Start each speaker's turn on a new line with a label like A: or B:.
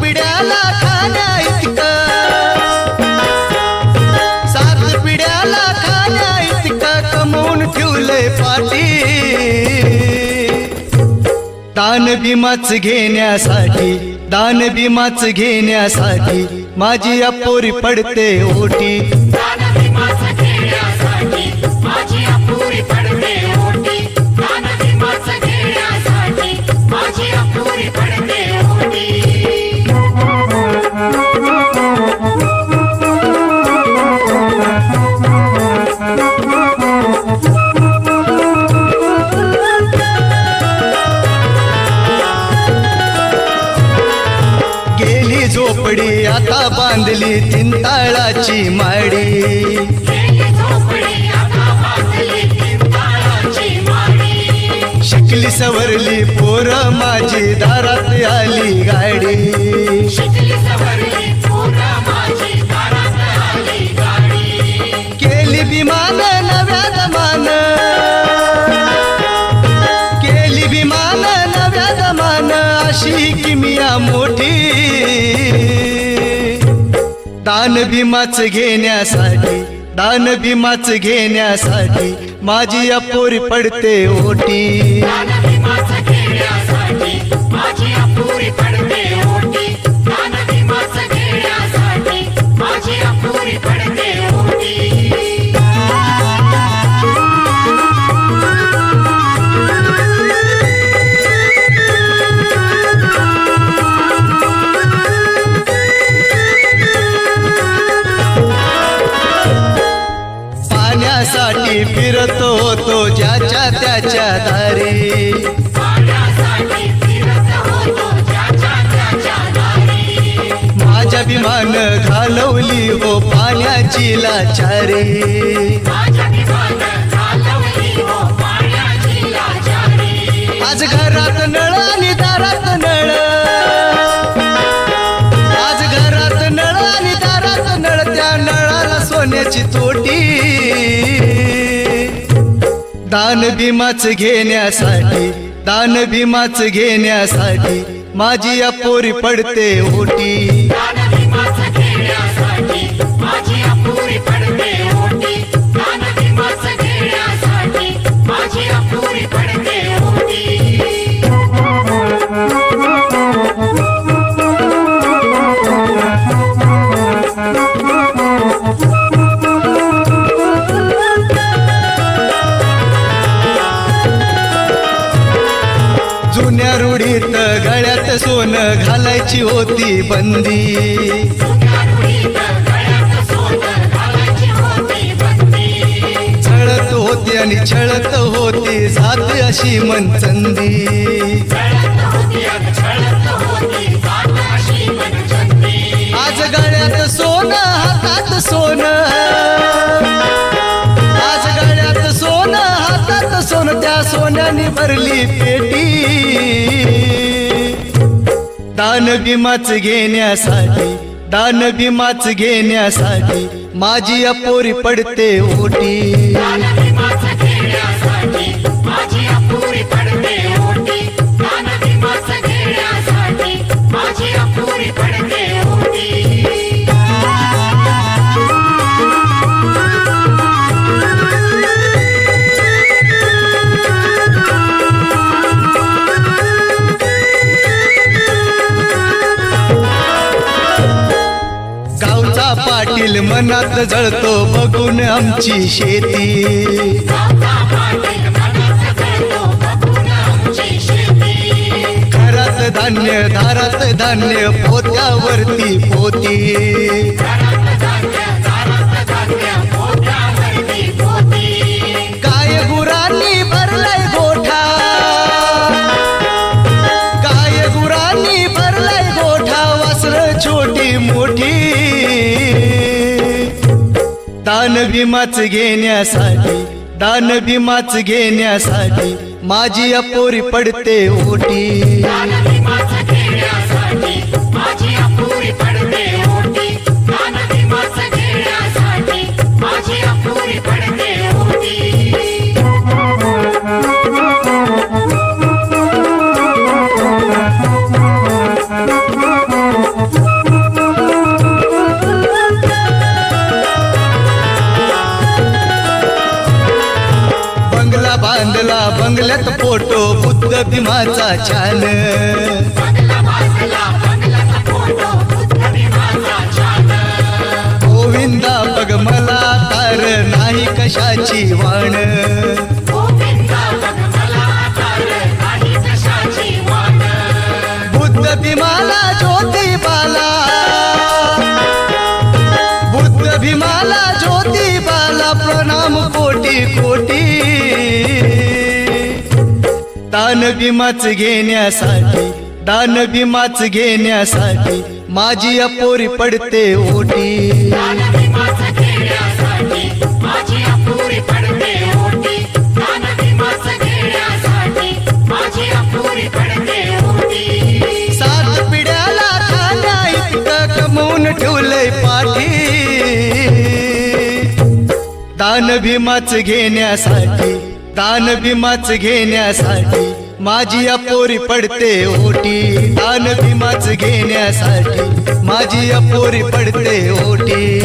A: पिढ्याला खाण्या इतकं सात कमवून
B: दान घेण्यासाठी दान घेण्यासाठी माझी अपोरी पडते ओटी.
A: बांधली तीन ताळाची माडी
B: माडी.
A: शिकली सवरली पोर माझी दारात आली गाडी. दान भीमाच घेण्यासाठी दान भीमाच घेण्यासाठी माझी अपोरी पडते ओटी. त्याच्या दारी
B: ज्याच्या दारी.
A: माझ्या विमान घालवली हो
B: घालवली हो पाण्याची लाचारी.
A: आज घरात नळ आणि दारात नळ. आज घरात नळ आणि दारात नळ त्या नळाला सोन्याची तोटी. दान भीमाच घेण्यासाठी दान भीमाच घेण्यासाठी माझी अपोरी पडते ओटी.
B: दान भीमाच घेण्यासाठी माझी अपुरी पडते
A: घालायची होती बंदी. छळत होती आणि छळत होती सात अशी मनचंदी. आज गळ्यात सोनं हातात सोनं. आज गळ्यात सोनं हातात सोनं त्या सोन्याने भरली पेटी. दान भीमाच घेण्यासाठी दान भीमाच घेण्यासाठी माझी अपोरी पडते ओटी. पाटील मनात जळतो बघून आमची शेती. घरात धान्य दारात धान्य पोत्यावरती पोती. भीमाच घेण्यासाठी दान भीमाच घेण्यासाठी माझी अपोरी पडते ओटी.
B: भीमाचा
A: छान. गोविंदा बघ मला तार नाही कशाची वाण.
B: मला
A: बुद्ध भीमाला ज्योतिबाला भीमाच घेण्यासाठी दान भीमाच घेण्यासाठी माझी अपोरी पडते ओटी. सात पिढ्याला खाण्या इतकं कमवून ठेवलंय पाठी. दान भीमाच घेण्यासाठी दान भीमाच घेण्यासाठी माझी या पोरी पडते ओटी. दान भीमाच घेण्यासाठी. माझी या पोरी पडते ओटी.